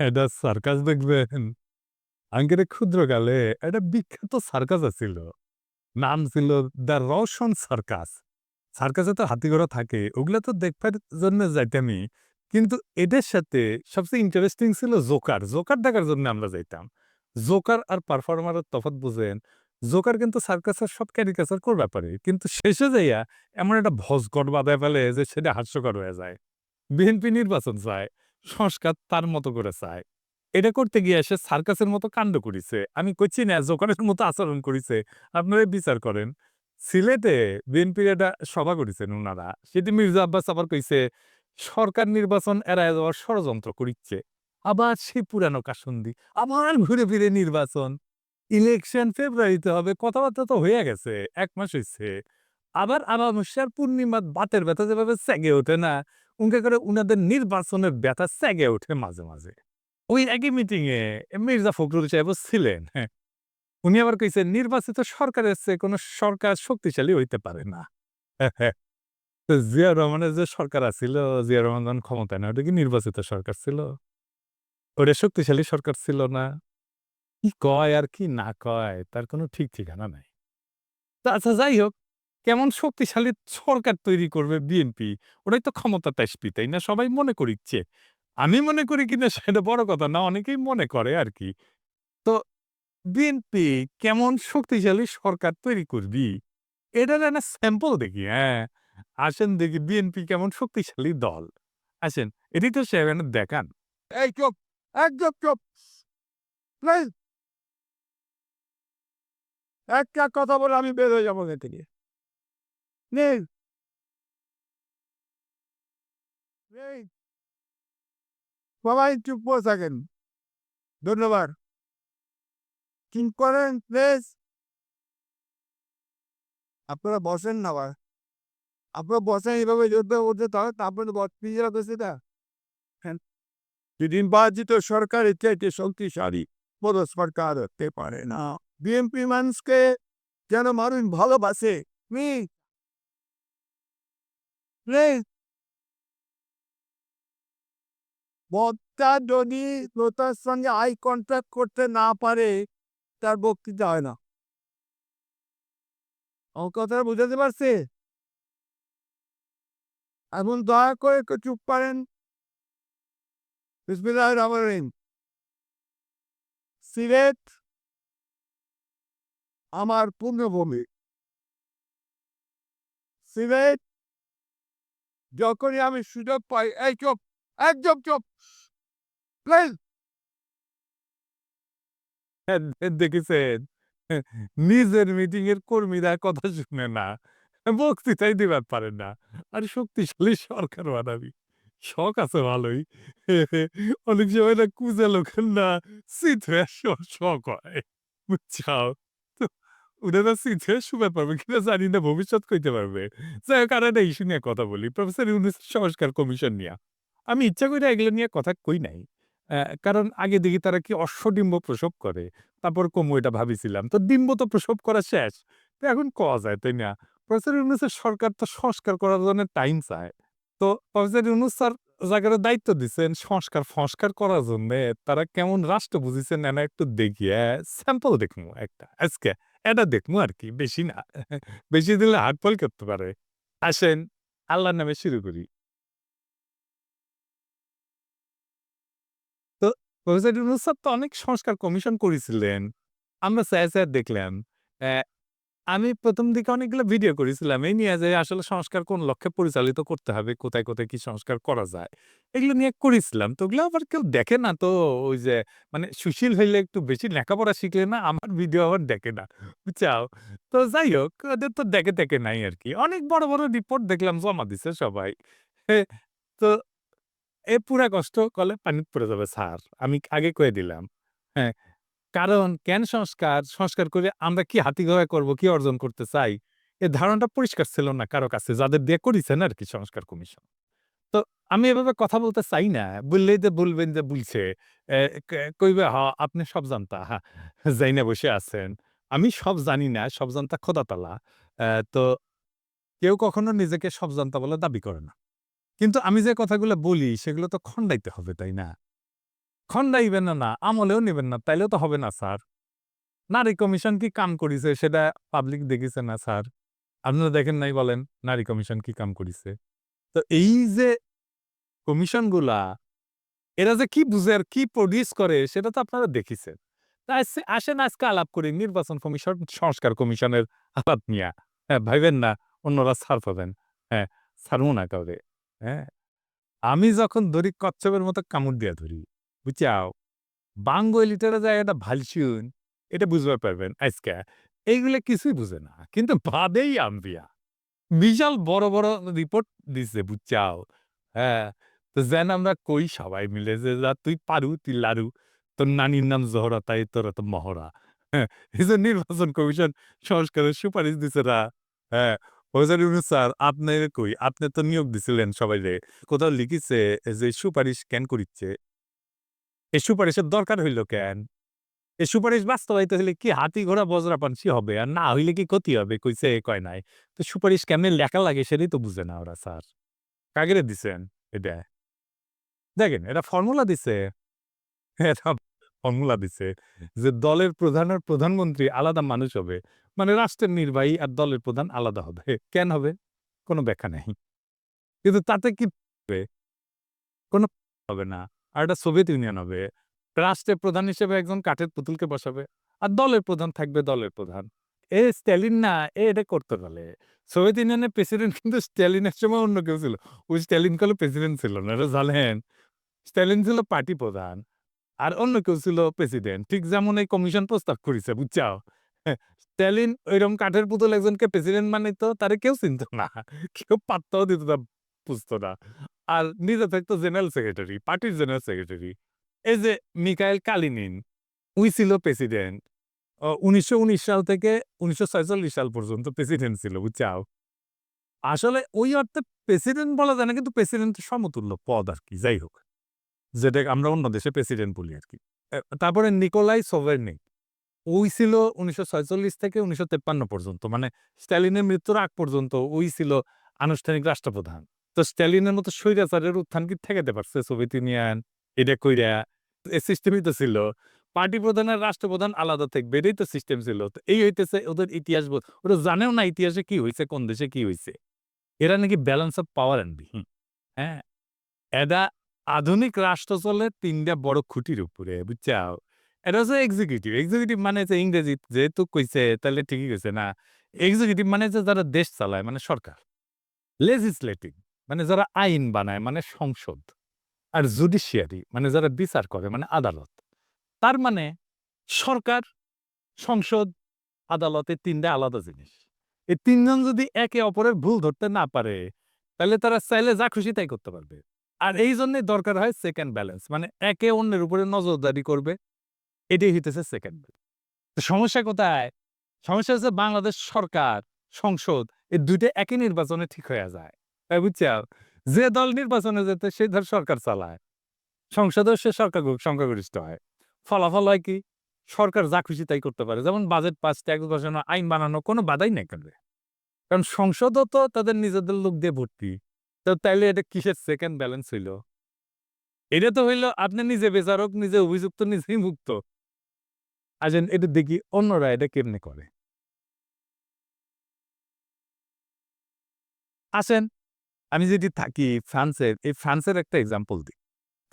এটা সার্কাস দেখবেন। আঙ্গেরে ক্ষুদ্রকালে একটা বিখ্যাত সার্কাস আছিল। নাম ছিল দ্য রওশন সার্কাস। সার্কাসে তো হাতিঘোড়া থাকে। ওগুলা তো দেখবার জন্য যাইতামই। কিন্তু এদের সাথে সবচেয়ে ইন্টারেস্টিং ছিল জোকার। জোকার দেখার জন্য আমরা যাইতাম। জোকার আর পারফর্মারের তফাৎ বুঝেন? জোকার কিন্তু সার্কাসের সব ক্যারিকাচার করবা পারে। কিন্তু শেষে যাইয়া এমন একটা ভজঘট বাঁধায় ফেলে যে সেটা হাস্যকর হয়ে যায়। বিএনপি নির্বাচন চায়, সংস্কার তার মতো করে চায়। এটা করতে গিয়ে সে সার্কাসের মতো কাণ্ড করিছে। আমি কইছি না জোকারের মতো আচরণ করিছে। আপনারা বিচার করেন। সিলেটে বিএনপির একটা সভা করিছেন উনারা। সেটি মির্জা আব্বাস আবার কইছে, সরকার নির্বাচন এড়ায় যাওয়ার ষড়যন্ত্র করিচ্ছে। আবার সেই পুরানো কাসুন্দি। আবার ঘুরে ফিরে নির্বাচন। ইলেকশন ফেব্রুয়ারিতে হবে। কথাবার্তা তো হয়ে গেছে। এক মাস হইছে। আবার আমাবস্যার পূর্ণিমার বাতের ব্যথা যেভাবে চেগে ওঠে না, উনকে করে উনাদের নির্বাচনের ব্যথা চেগে ওঠে মাঝে, মাঝে। ওই একই মিটিংয়ে মির্জা ফখরুল সাহেব ছিলেন। হ্যাঁ। উনি আবার কইছেন, নির্বাচিত সরকারের চেয়ে কোন সরকার শক্তিশালী হইতে পারে না। তো জিয়া রহমানের যে সরকার আছিল, জিয়া রহমান যখন ক্ষমতায় না, ওটা কি নির্বাচিত সরকার ছিল? ওটা শক্তিশালী সরকার ছিল না? কি কয় আর কি না কয় তার কোন ঠিক ঠিকানা নাই। তো আচ্ছা যাই হোক, কেমন শক্তিশালী সরকার তৈরি করবে বিএনপি, ওটাই তো ক্ষমতাতে আসবি, তাই না? সবাই মনে করিচ্ছে। আমি মনে করি কিনা সেটা বড় কথা না, অনেকেই মনে করে আরকি। তো বিএনপি কেমন শক্তিশালী সরকার তৈরি করবি? এটার একটা স্যাম্পল দেখি, হ্যাঁ। আসেন দেখি বিএনপি কেমন শক্তিশালী দল। আসেন, এটাই তো সাহেব দেখান। এই চুপ! একদম চুপ! প্লিজ! একটা কথা বলে আমি বের হয়ে যাব থেকে। প্লিজ! সবাই চুপ করে থাকেন। ধন্যবাদ। চুপ করেন, প্লিজ। আপনারা বসেন না ভাই। আপনারা বসেন এভাবে যুদ্ধ করতে হয়, তারপরে নিজেরা বসে না। হ্যাঁ। নির্বাচিত সরকার এর চাইতে শক্তিশালী কোনো সরকার হতে পারে না। বিএনপি মানুষকে যেন মানুষ ভালোবাসে। বক্তা যদি শ্রোতার সঙ্গে আই কন্টাক্ট করতে না পারে, তার বক্তৃতা হয় না। আমার কথাটা বুঝাতে পারছে এখন দয়া করে একটু চুপ পারেন। সিলেট আমার পুণ্যভূমি। সিলেট যখনই আমি সুযোগ পাই এই চুপ! একদম চুপ! প্লিজ! হ্যাঁ, দেখেছেন? নিজের মিটিং এর কর্মীরা কথা শুনে না। বক্তৃতাই দিবার পারে না। আর শক্তিশালী সরকার বানাবি। শখ আছে ভালোই। অনেক সময় না কুজা লোকের না হয়ে শখ হয়। বুঝছাও? উনারা চিত হয়ে পারবে কিনা জানি না ভবিষ্যৎ কইতে পারবে। যাই হোক আর ইস্যু নিয়ে কথা বলি। প্রফেসর ইউনূসের সংস্কার কমিশন নিয়া। আমি ইচ্ছা কইরা এগুলো নিয়ে কথা কই নাই। কারণ আগে দেখি তারা কি অশ্বডিম্ব প্রসব করে। তারপর কমু এটা ভাবিছিলাম। তো ডিম্ব তো প্রসব করা শেষ। তো এখন কওয়া যায়, তাই না? প্রফেসর ইউনূসের সরকার তো সংস্কার করার জন্য টাইম চায়। তো প্রফেসর ইউনূস স্যার যাগারে দায়িত্ব দিছেন সংস্কার-ফংস্কার করার জন্যে তারা কেমন রাষ্ট্র বুঝিছেন এনা একটু দেখি? স্যাম্পল দেখমু একটা আজকে। এটা দেখমু আরকি, বেশি না। বেশি দিলে হার্ট ফেল করতে পারে। আসেন, আল্লাহর নামে শুরু করি। তো প্রফেসর ইউনুস তো অনেক সংস্কার কমিশন করেছিলেন। আমরা স্যার স্যার দেখলাম। আমি প্রথম দিকে অনেকগুলো ভিডিও করেছিলাম এই নিয়ে যে আসলে সংস্কার কোন লক্ষ্যে পরিচালিত করতে হবে, কোথায়, কোথায় কি সংস্কার করা যায়। এগুলো নিয়ে করেছিলাম। তো ওগুলো আবার কেউ দেখে না তো ওই যে মানে সুশীল হইলে একটু বেশি লেখাপড়া শিখলে না আমার ভিডিও আবার দেখে না। বুঝছাও? তো যাই হোক ওদের তো দেখে টেকে নাই আরকি। অনেক বড়, বড় রিপোর্ট দেখলাম জমা দিছে সবাই। তো এ পুরা কষ্ট কলে পানিত পড়ে যাবে স্যার। আমি আগে কয়ে দিলাম। হ্যাঁ, কারণ কেন সংস্কার? সংস্কার করে আমরা কি হাতিঘোড়া করব, কি অর্জন করতে চাই? এ ধারণাটা পরিষ্কার ছিল না কারও কাছে যাদের দিয়ে করিছেন আরকি সংস্কার কমিশন। তো আমি এভাবে কথা বলতে চাই না। বললেই যে বলবেন যে বলছে কইবে হ আপনি সব জানতা। হা যাইনা বসে আছেন। আমি সব জানি না, সব জানতা খোদা তাআলা। অ্যা তো কেউ কখনো নিজেকে সব জানতা বলে দাবি করে না। কিন্তু আমি যে কথাগুলো বলি সেগুলো তো খন্ডাইতে হবে, তাই না? খন্ডাইবেন না না, আমলেও নেবেন না, তাইলেও তো হবে না, স্যার। নারী কমিশন কি কাম করিছে সেটা পাবলিক দেখিছে না, স্যার। আপনারা দেখেন নাই বলেন, নারী কমিশন কি কাম করিছে। তো এই যে কমিশনগুলা, এরা যে কি বুঝে আর কি প্রডিউস করে, সেটা তো আপনারা দেখিছেন। আসেন আজকে আলাপ করি, নির্বাচন কমিশন, সংস্কার কমিশনের আলাপ নিয়া। হ্যাঁ ভাইবেন না, অন্যরা ছাড় পাবেন। হ্যাঁ ছাড়বো না কাউরে হ্যাঁ। আমি যখন ধরি কচ্ছপের মতো কামড় দিয়া ধরি। বুঝছাও বাঙ্গো যায় এটা ভালসুন এটা বুঝতে পারবেন আজকে। এইগুলো কিছুই বুঝে না, কিন্তু বাদেই আম্বিয়া। বিশাল বড় বড় রিপোর্ট দিছে বুঝছাও হ্যাঁ তো যেন আমরা কই সবাই মিলে যে, যা, তুই পারু, তুই লারু, তোর নানির নাম জহরা, তাই তোরা তো মহড়া। হ্যাঁ নির্বাচন কমিশন সংস্কারের সুপারিশ দিছে না হ্যাঁ ওজার ইউনুস স্যার আপনি কই, আপনি তো নিয়োগ দিছিলেন সবাই রে কোথাও লিখিছে যে, সুপারিশ কেন করিচ্ছে? এই সুপারিশের দরকার হইল কেন? এই সুপারিশ বাস্তবায়িত হইলে কি হাতি ঘোড়া বজরা পানসি হবে? আর না হইলে কি ক্ষতি হবে? কইছে কয় নাই। তো সুপারিশ কেমনে লেখা লাগে সেটাই তো বুঝে না ওরা, স্যার। কাগেরে দিছেন এটা। দেখেন, এটা ফর্মুলা দিছে। এটা ফর্মুলা দিছে যে দলের প্রধান আর প্রধানমন্ত্রী আলাদা মানুষ হবে। মানে রাষ্ট্রের নির্বাহী আর দলের প্রধান আলাদা হবে। কেন হবে? কোনো ব্যাখ্যা নেই। কিন্তু তাতে কি হবে? কোনো হবে না। আর এটা সোভিয়েত ইউনিয়ন হবে রাষ্ট্রের প্রধান হিসেবে একজন কাঠের পুতুলকে বসাবে আর দলের প্রধান থাকবে দলের প্রধান। এ স্ট্যালিন না, এ এটা করতে পারে সোভিয়েত ইউনিয়নের প্রেসিডেন্ট কিন্তু স্ট্যালিনের সময় অন্য কেউ ছিল। ওই স্ট্যালিন কালে প্রেসিডেন্ট ছিল না, এটা জানেন? স্ট্যালিন ছিল পার্টি প্রধান আর অন্য কেউ ছিল প্রেসিডেন্ট ঠিক যেমন এই কমিশন প্রস্তাব করেছে, বুঝছাও? স্ট্যালিন ওইরকম কাঠের পুতুল একজনকে প্রেসিডেন্ট বানাইতো, তারে কেউ চিনত না। কেউ পাত্তাও দিত না, বুঝতো না। আর নিজে থাকতো জেনারেল সেক্রেটারি, পার্টির জেনারেল সেক্রেটারি। এই যে মিকাইল কালিনিন, উই ছিল প্রেসিডেন্ট। উনিশশো সাল থেকে উনিশশো সাল পর্যন্ত প্রেসিডেন্ট ছিল, বুঝছাও? আসলে ওই অর্থে প্রেসিডেন্ট বলা যায় না, কিন্তু প্রেসিডেন্টের সমতুল্য পদ আর কি, যাই হোক। যেটা আমরা অন্য দেশে প্রেসিডেন্ট বলি আর কি। তারপরে নিকোলাই সোভেরনিক। ওই ছিল উনিশশো থেকে উনিশশো পর্যন্ত মানে স্ট্যালিনের মৃত্যুর আগ পর্যন্ত ওই ছিল আনুষ্ঠানিক রাষ্ট্রপ্রধান। তো স্ট্যালিনের মতো স্বৈরাচারের উত্থান কি ঠেকাতে পারছে সোভিয়েত ইউনিয়ন? এটা কইরা এই সিস্টেমই তো ছিল, পার্টি প্রধান আর রাষ্ট্রপ্রধান আলাদা থাকবে, এটাই তো সিস্টেম ছিল। তো এই হইতেছে ওদের ইতিহাস বোধ, ওরা জানেও না ইতিহাসে কি হয়েছে কোন দেশে কি হয়েছে এরা নাকি ব্যালেন্স অফ পাওয়ার আনবি হ্যাঁ? এরা আধুনিক রাষ্ট্র চলে তিনটা বড় খুঁটির উপরে, বুঝছাও? এটা হচ্ছে এক্সিকিউটিভ এক্সিকিউটিভ মানে যে ইংরেজি, যেহেতু কইছে, তাহলে ঠিকই কইছে না। এক্সিকিউটিভ মানে যে যারা দেশ চালায় মানে সরকার। লেজিসলেটিভ মানে যারা আইন বানায় মানে সংসদ আর জুডিশিয়ারি মানে যারা বিচার করে মানে আদালত। তার মানে সরকার, সংসদ, আদালতে তিনটা আলাদা জিনিস। এই তিনজন যদি একে অপরের ভুল ধরতে না পারে, তাহলে তারা চাইলে যা খুশি তাই করতে পারবে। আর এই জন্যই দরকার হয় সেকেন্ড ব্যালেন্স মানে একে অন্যের উপরে নজরদারি করবে। এটাই হইতেছে সেকেন্ড সমস্যা কোথায়? সমস্যা হচ্ছে বাংলাদেশ সরকার, সংসদ, এই দুইটা একই নির্বাচনে ঠিক হয়ে যায়। তাই যে দল নির্বাচনে যেতে সেই ধর সরকার চালায়। সংসদেও সে সরকার সংখ্যাগরিষ্ঠ হয়। ফলাফল হয় কি? সরকার যা খুশি তাই করতে পারে। যেমন বাজেট পাস, ট্যাক্স বসানো আইন বানানো, কোনো বাধাই নেই করবে কারণ সংসদও তো তাদের নিজেদের লোক দিয়ে ভর্তি। তো তাইলে এটা কিসের সেকেন্ড ব্যালেন্স হইল? এটা তো হইল আপনি নিজে বেচারক, নিজে অভিযুক্ত, নিজেই মুক্ত। আজেন এটা দেখি অন্যরা এটা কেমনে করে? আসেন আমি যদি থাকি ফ্রান্সের, এই ফ্রান্সের একটা এক্সাম্পল দিই।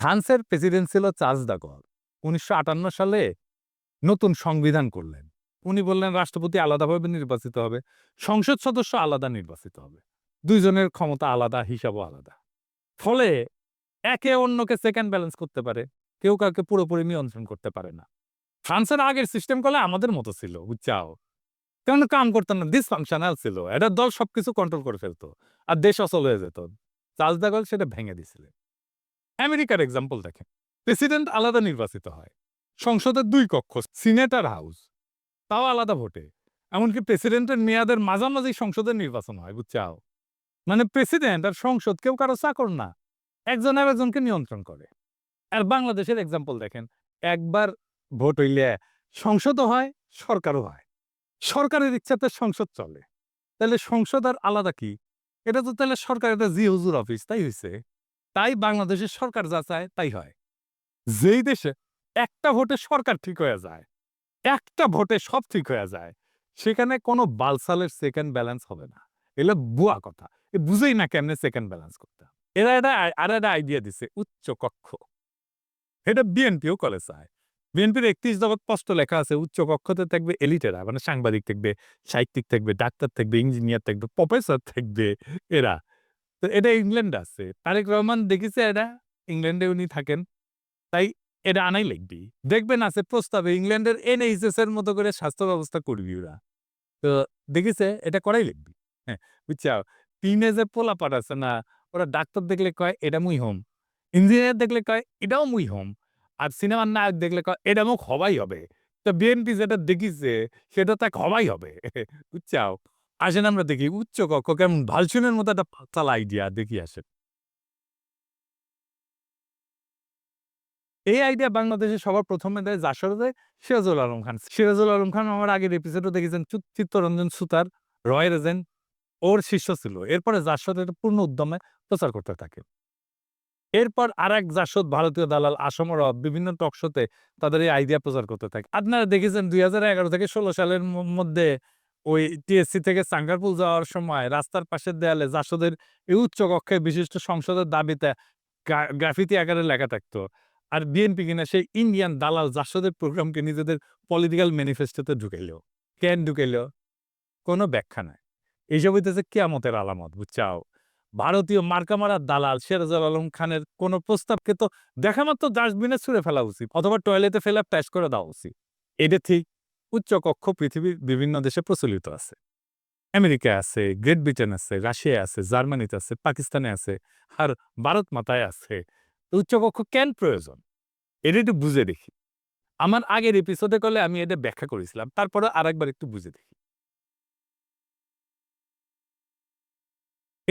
ফ্রান্সের প্রেসিডেন্ট ছিল চার্লস দাগল উনিশশো আটান্ন সালে নতুন সংবিধান করলেন। উনি বললেন, রাষ্ট্রপতি আলাদাভাবে নির্বাচিত হবে, সংসদ সদস্য আলাদা নির্বাচিত হবে, দুইজনের ক্ষমতা আলাদা, হিসাবও আলাদা। ফলে একে অন্যকে সেকেন্ড ব্যালেন্স করতে পারে, কেউ কাউকে পুরোপুরি নিয়ন্ত্রণ করতে পারে না। ফ্রান্সের আগের সিস্টেম করলে আমাদের মতো ছিল, বুঝছাও? কারণ কাম করতো না? ডিসফাংশনাল ছিল। এটা দল সবকিছু কন্ট্রোল করে ফেলতো। আর দেশ অচল হয়ে যেত। চার্লস দাগল সেটা ভেঙে দিছিলেন আমেরিকার এক্সাম্পল দেখেন। প্রেসিডেন্ট আলাদা নির্বাচিত হয়। সংসদের দুই কক্ষ সিনেট আর হাউস তাও আলাদা ভোটে। এমনকি প্রেসিডেন্টের মেয়াদের মাঝামাঝি সংসদের নির্বাচন হয়, বুঝছাও? মানে প্রেসিডেন্ট আর সংসদ কেউ কারও চাকর না। একজন আর একজনকে নিয়ন্ত্রণ করে। আর বাংলাদেশের এক্সাম্পল দেখেন। একবার ভোট হইলে সংসদও হয়, সরকারও হয়। সরকারের ইচ্ছাতে সংসদ চলে। তাহলে সংসদ আর আলাদা কি? এটা তো তাহলে সরকার, এটা জি হুজুর অফিস, তাই হয়েছে তাই বাংলাদেশের সরকার যা চায়, তাই হয়। যেই দেশে একটা ভোটে সরকার ঠিক হয়ে যায়, একটা ভোটে সব ঠিক হয়ে যায়, সেখানে কোনো বালসালের সেকেন্ড ব্যালেন্স হবে না। এগুলো বুয়া কথা, এ বুঝেই না কেমনে সেকেন্ড ব্যালেন্স করতে এরা এটা আর একটা আইডিয়া দিছে, উচ্চ কক্ষ। এটা বিএনপিও করে চায়। বিএনপির একত্রিশ দফা স্পষ্ট লেখা আছে, উচ্চ কক্ষতে থাকবে এলিটেরা মানে সাংবাদিক থাকবে, সাহিত্যিক থাকবে, ডাক্তার থাকবে, ইঞ্জিনিয়ার থাকবে, প্রফেসর থাকবে এরা। তো এটা ইংল্যান্ডে আছে। তারেক রহমান দেখেছে এটা? ইংল্যান্ডে উনি থাকেন। তাই এটা আনাই লিখবি দেখবেন আছে প্রস্তাবে, ইংল্যান্ডের এনএইচএস এর মতো করে স্বাস্থ্য ব্যবস্থা করবি ওরা। তো দেখিছে, এটা করাই লিখবি হ্যাঁ বুঝছাও টিনেজের পোলাপাট আছে না, ওরা ডাক্তার দেখলে কয়, এটা মুই হোম। ইঞ্জিনিয়ার দেখলে কয়, এটাও মুই হোম। আর সিনেমার নায়ক দেখলে এটা মুখ হবাই হবে। তো বিএনপি যেটা দেখিছে, সেটা তাক হবাই হবে। বুঝছাও? আসেন আমরা দেখি, উচ্চ কক্ষ কেমন? ভালসুনের মতো একটা পাতাল আইডিয়া দেখি আসেন। এই আইডিয়া বাংলাদেশে সবার প্রথমে দেয় জাসরে সিরাজুল আলম খান। সিরাজুল আলম খান আমার আগের এপিসোডও দেখেছেন চিত্তরঞ্জন সুতার রয়ের এজেন্ট ওর শিষ্য ছিল। এরপরে এটা পূর্ণ উদ্যমে প্রচার করতে থাকে। এরপর আর এক জাসদ ভারতীয় দালাল আসমর বিভিন্ন টক শোতে তাদের এই আইডিয়া প্রচার করতে থাকে। আপনারা দেখেছেন দুই হাজার এগারো থেকে ষোলো সালের মধ্যে ওই টিএসসি থেকে সাঙ্গারপুল যাওয়ার সময় রাস্তার পাশের দেয়ালে জাসদের এই উচ্চ কক্ষে বিশিষ্ট সংসদের দাবিতে গ্রাফিতি আকারে লেখা থাকতো। আর বিএনপি কিনা সেই ইন্ডিয়ান দালাল জাসদের প্রোগ্রামকে নিজেদের পলিটিক্যাল ম্যানিফেস্টোতে ঢুকাইলো। কেন ঢুকাইলো? কোনো ব্যাখ্যা নাই। এইসব হইতেছে কেয়ামতের আলামত, বুঝছাও? ভারতীয় মার্কামারা দালাল সিরাজুল আলম খানের কোনো প্রস্তাবকে তো দেখা মাত্র ডাস্টবিনে ছুঁড়ে ফেলা উচিত, অথবা টয়লেটে ফেলে প্যাশ করে দেওয়া উচিত। এটা ঠিক উচ্চ কক্ষ পৃথিবীর বিভিন্ন দেশে প্রচলিত আছে। আমেরিকা আছে, গ্রেট ব্রিটেন আছে, রাশিয়া আছে, জার্মানিতে আছে, পাকিস্তানে আছে, আর ভারত মাতায় আছে। উচ্চকক্ষ কেন প্রয়োজন? এটা একটু বুঝে দেখি। আমার আগের এপিসোডে করলে আমি এটা ব্যাখ্যা করেছিলাম তারপরে আরেকবার একটু বুঝে দেখি।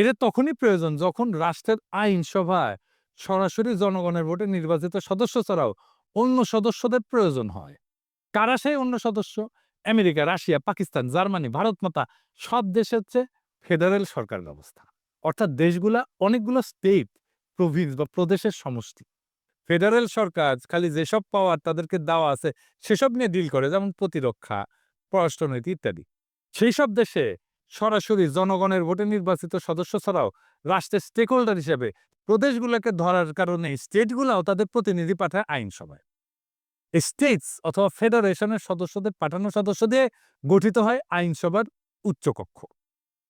এটা তখনই প্রয়োজন যখন রাষ্ট্রের আইনসভায় সরাসরি জনগণের ভোটে নির্বাচিত সদস্য ছাড়াও অন্য সদস্যদের প্রয়োজন হয়। কারা সেই অন্য সদস্য? America, Russia, Pakistan, Germany, Bharat, মাতা, সব দেশে হচ্ছে ফেডারেল সরকার ব্যবস্থা। অর্থাৎ দেশগুলা অনেকগুলো স্টেট প্রভিন্স বা প্রদেশের সমষ্টি। ফেডারেল সরকার খালি যেসব পাওয়ার তাদেরকে দেওয়া আছে, সেসব নিয়ে ডিল করে, যেমন প্রতিরক্ষা, পররাষ্ট্রনীতি ইত্যাদি। সেই সব দেশে সরাসরি জনগণের ভোটে নির্বাচিত সদস্য ছাড়াও রাষ্ট্রের স্টেক হোল্ডার হিসেবে প্রদেশগুলোকে ধরার কারণে স্টেটগুলাও তাদের প্রতিনিধি পাঠায় আইনসভায়। স্টেটস অথবা ফেডারেশনের সদস্যদের পাঠানো সদস্য দিয়ে গঠিত হয় আইনসভার উচ্চকক্ষ।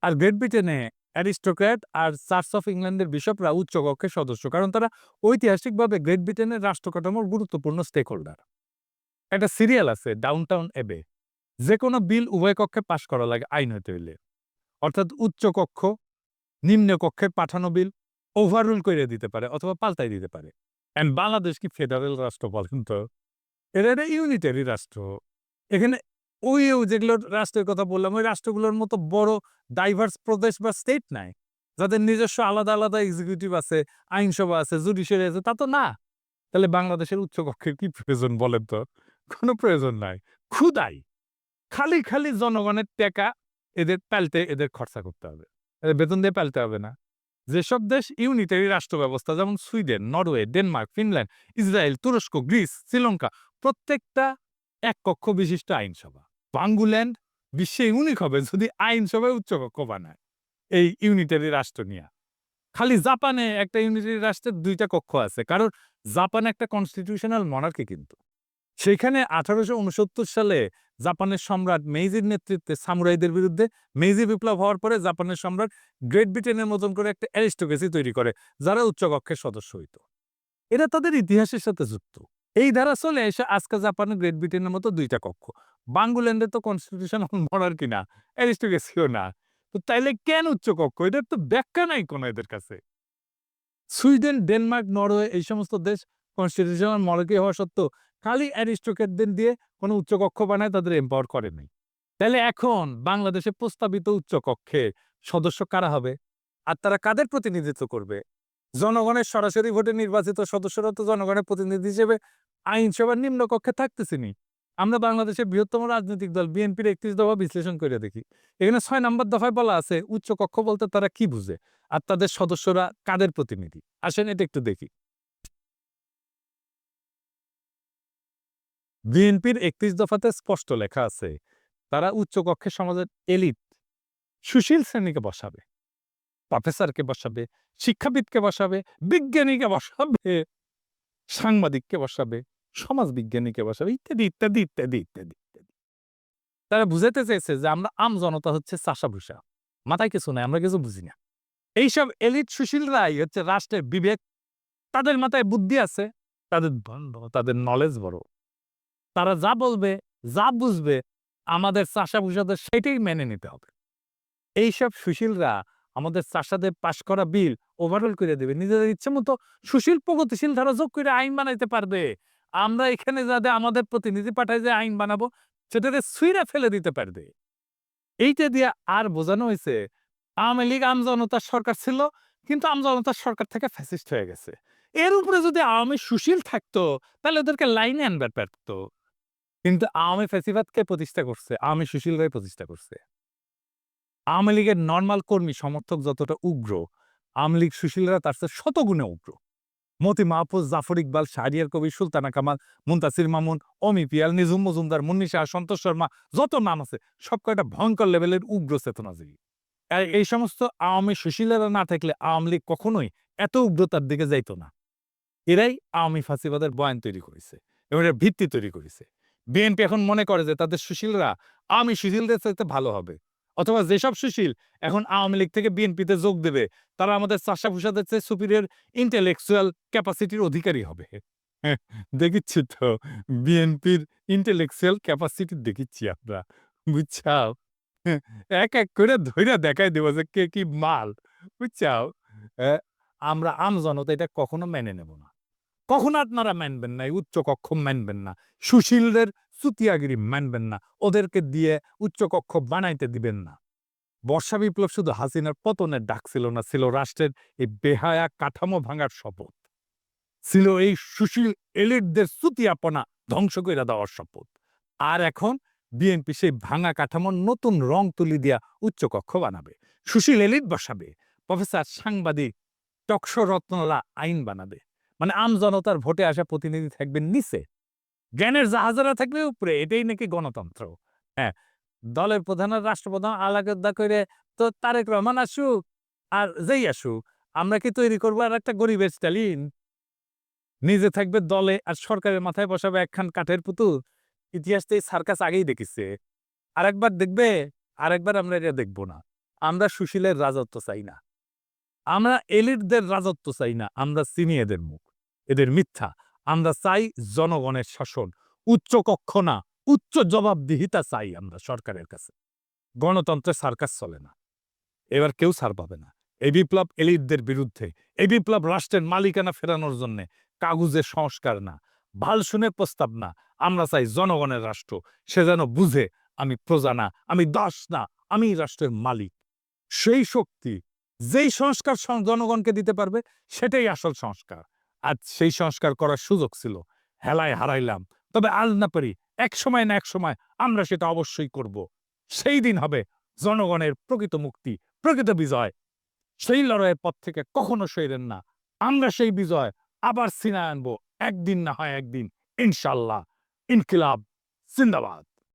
আর গ্রেট ব্রিটেনে অ্যারিস্টোক্র্যাট আর চার্চ অফ ইংল্যান্ডের বিশপরা উচ্চকক্ষের সদস্য, কারণ তারা ঐতিহাসিকভাবে গ্রেট ব্রিটেনের রাষ্ট্রকাঠামোর গুরুত্বপূর্ণ স্টেক হোল্ডার একটা সিরিয়াল আছে ডাউনটাউন এবে যে কোনো বিল উভয় কক্ষে পাশ করা লাগে, আইন হইতে হইলে। অর্থাৎ উচ্চ কক্ষ, নিম্ন কক্ষে পাঠানো বিল ওভাররুল করে দিতে পারে অথবা পাল্টাই দিতে পারে। অ্যান্ড বাংলাদেশ কি ফেডারেল রাষ্ট্র বলেন তো? এটা একটা ইউনিটারি রাষ্ট্র। এখানে ওই যেগুলো রাষ্ট্রের কথা বললাম, ওই রাষ্ট্রগুলোর মতো বড় ডাইভার্স প্রদেশ বা স্টেট নাই। যাদের নিজস্ব আলাদা আলাদা এক্সিকিউটিভ আছে, আইনসভা আছে জুডিশিয়ারি আছে, তা তো না। তাহলে বাংলাদেশের উচ্চকক্ষের কি প্রয়োজন বলেন তো? কোনো প্রয়োজন নাই। ক্ষুদাই। খালি খালি জনগণের টাকা এদের পাল্টে এদের খরচা করতে হবে। এদের বেতন দিয়ে পাল্টে হবে না। যেসব দেশ ইউনিটারি রাষ্ট্র ব্যবস্থা যেমন Sweden, Norway, Denmark, Finland, Israel, তুরস্ক, গ্রিস, শ্রীলঙ্কা, প্রত্যেকটা এক কক্ষ বিশিষ্ট আইনসভা। বাঙ্গুল্যান্ড বিশ্বে ইউনিক হবে যদি আইনসভায় উচ্চকক্ষ বানায় এই ইউনিটারি রাষ্ট্র নিয়ে। খালি জাপানে একটা ইউনিটারি রাষ্ট্রের দুইটা কক্ষ আছে, কারণ জাপান একটা কনস্টিটিউশনাল মনার্কি কিন্তু। সেখানে আঠারোশো উনসত্তর সালে জাপানের সম্রাট মেইজির নেতৃত্বে সামুরাইদের বিরুদ্ধে মেইজি বিপ্লব হওয়ার পরে জাপানের সম্রাট গ্রেট ব্রিটেনের মতন করে একটা অ্যারিস্টোক্রেসি তৈরি করে, যারা উচ্চকক্ষের সদস্য হইত। এরা তাদের ইতিহাসের সাথে যুক্ত। এই ধারা চলে এসে আজকে জাপানের গ্রেট ব্রিটেনের মতো দুইটা কক্ষ। বাঙ্গুল্যান্ডে তো কনস্টিটিউশন মনার্কি না অ্যারিস্টোক্রেসিও না। তো তাইলে কেন উচ্চকক্ষ এটার তো ব্যাখ্যা নাই কোনো এদের কাছে। সুইডেন, ডেনমার্ক, নরওয়ে এই সমস্ত দেশ কনস্টিটিউশনাল মনার্কি হওয়া সত্ত্বেও খালি অ্যারিস্টোক্রেটদের দিয়ে কোনো উচ্চকক্ষ বানায় তাদের এম্পাওয়ার করে নাই। তাহলে এখন বাংলাদেশে প্রস্তাবিত উচ্চকক্ষে সদস্য কারা হবে? আর তারা কাদের প্রতিনিধিত্ব করবে? জনগণের সরাসরি ভোটে নির্বাচিত সদস্যরা তো জনগণের প্রতিনিধি হিসেবে আইনসভার নিম্ন কক্ষে থাকতেছিনি আমরা বাংলাদেশের বৃহত্তম রাজনৈতিক দল, বিএনপির একত্রিশ দফা বিশ্লেষণ করে দেখি। এখানে ছয় নম্বর দফায় বলা আছে উচ্চ কক্ষ বলতে তারা কি বুঝে? আর তাদের সদস্যরা কাদের প্রতিনিধি? আসেন এটা একটু দেখি। বিএনপির একত্রিশ দফাতে স্পষ্ট লেখা আছে, তারা উচ্চকক্ষে সমাজের এলিট। সুশীল শ্রেণীকে বসাবে, প্রফেসরকে বসাবে, শিক্ষাবিদকে বসাবে, বিজ্ঞানীকে বসাবে, সাংবাদিককে বসাবে সমাজ বিজ্ঞানীকে বসাবে, ইত্যাদি ইত্যাদি ইত্যাদি ইত্যাদি ইত্যাদি। তারা বুঝাতে চেয়েছে যে আমরা আম জনতা হচ্ছে চাষা ভুষা মাথায় কিছু নাই, আমরা কিছু বুঝি না। এইসব এলিট সুশীলরাই হচ্ছে রাষ্ট্রের বিবেক, তাদের মাথায় বুদ্ধি আছে, তাদের তাদের নলেজ বড়। তারা যা বলবে, যা বুঝবে, আমাদের চাষা ভুষাদের সেটাই মেনে নিতে হবে। এইসব সুশীলরা আমাদের চাষাদের পাশ করা বিল ওভারঅল করে দেবে। নিজেদের ইচ্ছে মতো সুশীল, প্রগতিশীল ধারা যোগ করে আইন বানাইতে পারবে। আমরা এখানে যাতে আমাদের প্রতিনিধি পাঠায় যে আইন বানাবো সেটাতে সুইরা ফেলে দিতে পারবে। এইটা দিয়ে আর বোঝানো হয়েছে, আওয়ামী লীগ আমজনতার সরকার ছিল, কিন্তু আমজনতার সরকার থেকে ফ্যাসিস্ট হয়ে গেছে। এর উপরে যদি আওয়ামী সুশীল থাকতো, তাহলে ওদেরকে লাইনে আনবার পারতো। কিন্তু আওয়ামী ফ্যাসিবাদকে প্রতিষ্ঠা করছে, আওয়ামী সুশীলরাই প্রতিষ্ঠা করছে। আওয়ামী লীগের নর্মাল কর্মী সমর্থক যতটা উগ্র, আওয়ামী লীগ সুশীলরা তার চেয়ে শতগুণে উগ্র। মতি মাহফুজ, জাফর ইকবাল শাহরিয়ার কবি সুলতানা কামাল, মুন্তাসির মামুন, অমি পিয়াল নিজুম মজুমদার, মুন্নি শাহ, সন্তোষ শর্মা, যত নাম আছে, সব কয়টা ভয়ঙ্কর লেভেলের উগ্র চেতনাজীবী। এই সমস্ত আওয়ামী সুশীলেরা না থাকলে আওয়ামী লীগ কখনোই এত উগ্রতার দিকে যাইতো না। এরাই আওয়ামী ফাঁসিবাদের বয়ান তৈরি করেছে, এবং এর ভিত্তি তৈরি করেছে। বিএনপি এখন মনে করে যে তাদের সুশীলরা আওয়ামী সুশীলদের চাইতে ভালো হবে। অথবা যেসব সুশীল এখন আওয়ামী লীগ থেকে বিএনপিতে যোগ দেবে তারা আমাদের চাষা ভুষাদের চেয়ে সুপিরিয়র ইন্টেলেকচুয়াল ক্যাপাসিটির অধিকারী হবে। হ্যাঁ, দেখিচ্ছি তো বিএনপির ইন্টেলেকচুয়াল ক্যাপাসিটি দেখিচ্ছি আমরা। বুঝছাও? হ্যাঁ, এক এক করে ধইরা দেখাই দেবো যে কে কি মাল। বুঝছাও? আমরা আম জনতা এটা কখনো মেনে নেব না। কখনো আপনারা মানবেন না, এই উচ্চ কক্ষ মানবেন না, সুশীলদের সুতিয়াগিরি মানবেন না, ওদেরকে দিয়ে উচ্চকক্ষ বানাইতে দিবেন না। বর্ষা বিপ্লব শুধু হাসিনার পতনের ডাক ছিল না, ছিল রাষ্ট্রের এই বেহায়া কাঠামো ভাঙার শপথ। ছিল এই সুশীল এলিটদের সুতিয়াপনা ধ্বংস করে দেওয়ার শপথ। আর এখন বিএনপি সেই ভাঙা কাঠামোর নতুন রং তুলি দিয়া উচ্চকক্ষ বানাবে, সুশীল এলিট বসাবে, প্রফেসর সাংবাদিক টকশো রত্নলা আইন বানাবে। মানে আম জনতার ভোটে আসা প্রতিনিধি থাকবেন নিচে। জ্ঞানের জাহাজারা থাকবে উপরে, এটাই নাকি গণতন্ত্র। হ্যাঁ দলের প্রধান আর রাষ্ট্রপ্রধান আলাদা করে তো তারেক রহমান আসুক আর যেই আসুক আমরা কি তৈরি করব আর একটা গরিবের স্টালিন? নিজে থাকবে দলে আর সরকারের মাথায় বসাবে একখান কাঠের পুতুল। ইতিহাসতে এই সার্কাস আগেই দেখেছে। আরেকবার দেখবে, আরেকবার আমরা এটা দেখব না। আমরা সুশীলের রাজত্ব চাই না। আমরা এলিটদের রাজত্ব চাই না। আমরা চিনি এদের মুখ। এদের মিথ্যা। আমরা চাই জনগণের শাসন। উচ্চ কক্ষ না, উচ্চ জবাবদিহিতা চাই আমরা সরকারের কাছে। গণতন্ত্রের সার্কাস চলে না। এবার কেউ ছাড় পাবে না। এই বিপ্লব এলিটদের বিরুদ্ধে, এই বিপ্লব রাষ্ট্রের মালিকানা ফেরানোর জন্য কাগজের সংস্কার না ভালো শুনে প্রস্তাব না। আমরা চাই জনগণের রাষ্ট্র, সে যেন বুঝে, আমি প্রজা না, আমি দাস না, আমি রাষ্ট্রের মালিক। সেই শক্তি, যেই সংস্কার জনগণকে দিতে পারবে, সেটাই আসল সংস্কার। আজ সেই সংস্কার করার সুযোগ ছিল। হেলায় হারাইলাম। তবে আজ না পারি, এক সময় না এক সময় আমরা সেটা অবশ্যই করব। সেই দিন হবে জনগণের প্রকৃত মুক্তি, প্রকৃত বিজয়। সেই লড়াইয়ের পথ থেকে কখনো সইরেন না। আমরা সেই বিজয় আবার সিনায় আনব। একদিন না হয় একদিন, ইনশাল্লাহ। ইনকিলাব, জিন্দাবাদ।